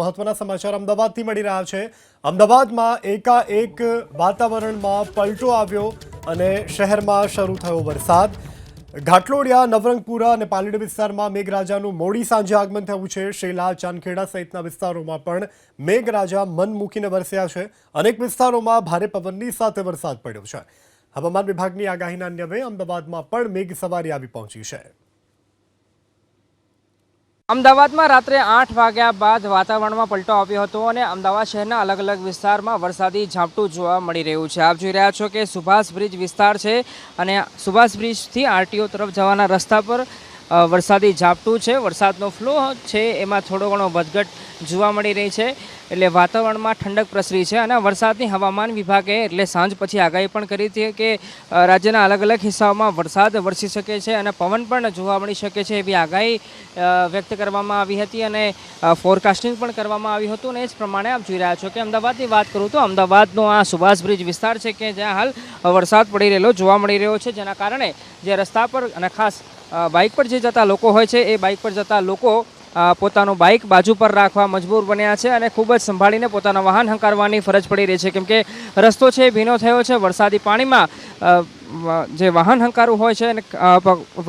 મહત્વના સમાચાર અમદાવાદથી મળી રહ્યા છે. અમદાવાદમાં એકાએક વાતાવરણમાં પલટો આવ્યો અને શહેરમાં શરૂ થયો વરસાદ. ઘાટલોડિયા, નવરંગપુરા અને પાલડી વિસ્તારમાં મેઘરાજાનું મોડી સાંજે આગમન થયું છે. શેલા, ચાંદખેડા સહિતના વિસ્તારોમાં પણ મેઘરાજા મન મૂકીને વરસ્યા છે. અનેક વિસ્તારોમાં ભારે પવનની સાથે વરસાદ પડ્યો છે. હવામાન વિભાગની આગાહીના અન્યવે અમદાવાદમાં પણ મેઘ સવારી આવી પહોંચી છે. અમદાવાદમાં રાત્રે આઠ વાગ્યા બાદ વાતાવરણમાં પલટો આવ્યો હતો અને અમદાવાદ શહેરના અલગ અલગ વિસ્તારમાં વરસાદી ઝાપટું જોવા મળી રહ્યું છે. આપ જોઈ રહ્યા છો કે સુભાષ બ્રિજ વિસ્તાર છે અને સુભાષ બ્રિજથી આરટીઓ તરફ જવાના રસ્તા પર વરસાદી ઝાપટું છે, વરસાદનો ફ્લો છે, એમાં થોડો ઘણો વધઘટ જોવા મળી રહી છે. એટલે વાતાવરણમાં ઠંડક પ્રસરી છે અને વરસાદની હવામાન વિભાગે એટલે સાંજ પછી આગાહી પણ કરી હતી કે રાજ્યના અલગ અલગ હિસ્સાઓમાં વરસાદ વરસી શકે છે અને પવન પણ જોવા મળી શકે છે એવી આગાહી વ્યક્ત કરવામાં આવી હતી અને ફોરકાસ્ટિંગ પણ કરવામાં આવ્યું હતું અને એ જ પ્રમાણે આપ જોઈ રહ્યા છો કે અમદાવાદની વાત કરું તો અમદાવાદનો આ સુભાષ બ્રિજ વિસ્તાર છે કે જ્યાં હાલ વરસાદ પડી રહેલો જોવા મળી રહ્યો છે, જેના કારણે જે રસ્તા પર અને ખાસ બાઇક પર જે જતા લોકો હોય છે, એ બાઇક પર જતા લોકો પોતાનું બાઇક બાજુ પર રાખવા મજબૂર બન્યા છે અને ખૂબ જ સંભાળીને પોતાના વાહન હંકારવાની ફરજ પડી રહી છે. કેમ કે રસ્તો છે એ ભીનો થયો છે, વરસાદી પાણીમાં જે વાહન હંકારવું હોય છે અને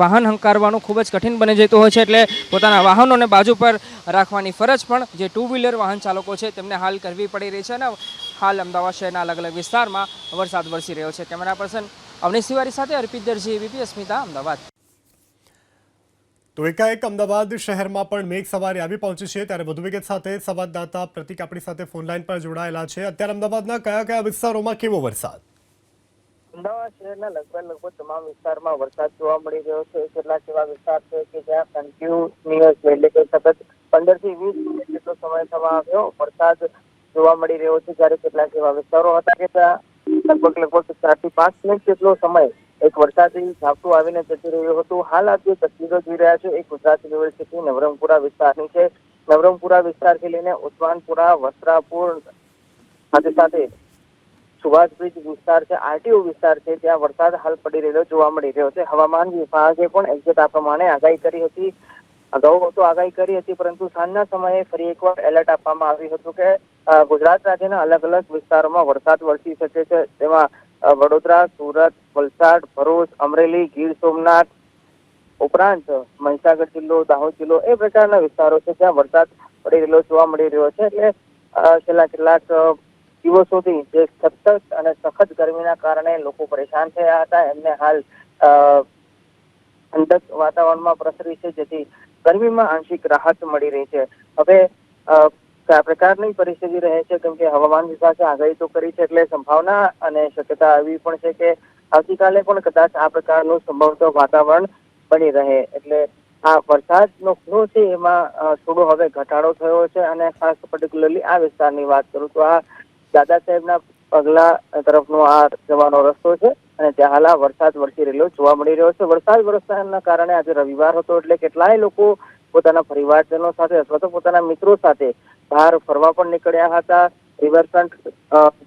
વાહન હંકારવાનું ખૂબ જ કઠિન બની જતું હોય છે એટલે પોતાના વાહનોને બાજુ પર રાખવાની ફરજ પણ જે ટુ વ્હીલર વાહન ચાલકો છે, તેમને હાલ કરવી પડી રહી છે અને હાલ અમદાવાદ શહેરના અલગ અલગ વિસ્તારમાં વરસાદ વરસી રહ્યો છે. કેમેરા પર્સન અવનીશ તિવારી સાથે અર્પિત દરજી, એબીપી અસ્મિતા, અમદાવાદ. તો એકાએક અમદાવાદ શહેરમાં પણ મેઘ સવારે આવી પહોંચી છે ત્યારે વધુ વિગત સાથે સંવાદદાતા પ્રતિક આપણી સાથે ફોનલાઈન પર જોડાયેલા છે. અત્યારે અમદાવાદના કયા કયા વિસ્તારોમાં કેવો વરસાદ? અમદાવાદ શહેરના લગભગ લગભગ તમામ વિસ્તારમાં વરસાદ જોવા મળી રહ્યો છે. કેટલાક એવા વિસ્તાર છે કે જ્યાં કન્ટિન્યુઅસ એટલે કે સતત પંદરથી વીસ મિનિટ જેટલો સમય થવા આવ્યો, વરસાદ જોવા મળી રહ્યો છે. જ્યારે કેટલાક એવા વિસ્તારો હતા કે ત્યાં લગભગ લગભગ ચારથી પાંચ મિનિટ જેટલો સમય એક વરસાદી ઝાપટું આવીને જતું રહ્યું હતું. હાલ આપ જે તસવીરો જોઈ રહ્યા છો, એ ગુજરાત યુનિવર્સિટી નવરંગપુરા વિસ્તારની છે. નવરંગપુરા વિસ્તારથી લઈને ઉસ્માનપુરા, વસ્ત્રાપુર સાથે સાથે સુભાષ બ્રિજ વિસ્તાર છે, આરટીઓ વિસ્તાર છે, ત્યાં વરસાદ હાલ પડી રહેલો જોવા મળી રહ્યો છે. હવામાન વિભાગે પણ એક્ઝેક્ટ આ પ્રમાણે આગાહી કરી હતી. અગાઉ તો આગાહી કરી હતી, પરંતુ સાંજના સમયે ફરી એકવાર એલર્ટ આપવામાં આવ્યું હતું કે ગુજરાત રાજ્યના અલગ અલગ વિસ્તારોમાં વરસાદ વરસી શકે છે. તેમાં વડોદરા, સુરત, વલસાડ, ભરૂચ, અમરેલી, ગીર સોમનાથ ઉપરાંત મહીસાગર જિલ્લો, દાહોદ જિલ્લો એ પ્રકારના વિસ્તારો છે જ્યાં વરસાદ પડી રહેલો જોવા મળી રહ્યો છે. એટલે છેલ્લા કેટલાક દિવસોથી જે સતત અને સખત ગરમીના કારણે લોકો પરેશાન થયા હતા. એમને હાલ અંદર વાતાવરણમાં પ્રસરી છે જેથી ગરમીમાં આંશિક રાહત મળી રહી છે. હવે કયા પ્રકારની પરિસ્થિતિ રહે છે, કેમ કે હવામાન વિભાગે આગાહી તો કરી છે એટલે સંભાવના અને શક્યતા આવી પણ છે કે આવતીકાલે પણ કદાચ આ પ્રકારનું સંભવત વાતાવરણ બની રહે. એટલે આ વરસાદનો ફ્લો છે એમાં થોડો હવે ઘટાડો થયો છે અને ખાસ પર્ટિક્યુલરલી આ વિસ્તારની વાત કરું તો આ દાદા સાહેબના પગલા તરફનો આ જવાનો રસ્તો છે અને ત્યાં હાલ વરસાદ વરસી રહેલો જોવા મળી રહ્યો છે. વરસાદ વરસવાના કારણે આજે રવિવાર હતો એટલે કેટલાય લોકો પોતાના પરિવારજનો સાથે અથવા તો પોતાના મિત્રો સાથે બહાર ફરવા પણ નીકળ્યા હતા. રિવરફ્રન્ટ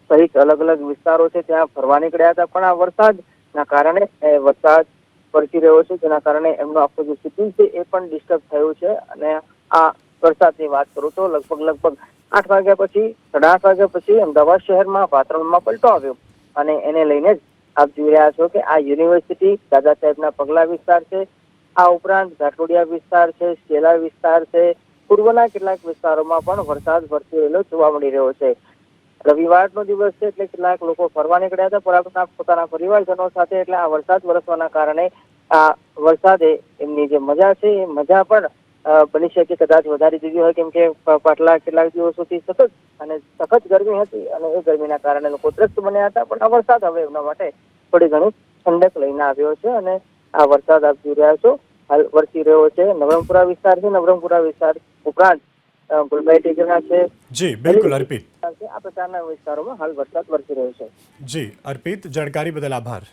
સહિત અલગ અલગ વિસ્તારો છે, ત્યાં ફરવા નીકળ્યા હતા. પણ આ વરસાદના કારણે વરસાદ વરસી રહ્યો છે, જેના કારણે એમનો આખો જે સિટી છે, એ પણ ડિસ્ટર્બ થયું છે. અને આ વરસાદની વાત કરું તો લગભગ લગભગ આઠ વાગ્યા પછી, સાડા આઠ વાગ્યા પછી અમદાવાદ શહેરમાં વાતાવરણમાં પલટો આવ્યો. અને એને લઈને જ આપ જોઈ રહ્યા છો કે આ યુનિવર્સિટી દાદા સાહેબના પગલા વિસ્તાર છે. આ ઉપરાંત ઘાટોડિયા વિસ્તાર છે, શેલા વિસ્તાર છે, પૂર્વના કેટલાક વિસ્તારોમાં પણ વરસાદ વરસી રહેલો જોવા મળી રહ્યો છે. રવિવારનો દિવસ છે એટલે કેટલાક લોકો ફરવા નીકળ્યા હતા પરંતુ પોતાના પરિવારજનો સાથે એટલે આ વરસાદ વરસવાના કારણે આ વરસાદે એમની જે મજા છે, એ મજા પણ બની શકે. કદાચ વધારી દીધી હોય, કેમ કે પાટલા કેટલાક દિવસોથી સતત અને સખત ગરમી હતી અને એ ગરમીના કારણે લોકો ત્રસ્ત બન્યા હતા, પણ આ વરસાદ હવે એમના માટે થોડી ઘણી ઠંડક લઈને આવ્યો છે અને આ વરસાદ આપ જોઈ રહ્યા છો. હાલ વરસી રહ્યો છે. નવરંગપુરા વિસ્તાર છે. નવરંગપુરા વિસ્તાર ઉપરાંત ગુલબાઈ ટેકરા છે. જી બિલકુલ અર્પિત. આ પ્રકારના વિસ્તારોમાં હાલ વરસાદ વરસી રહ્યો છે. જી અર્પિત જાણકારી બદલ આભાર.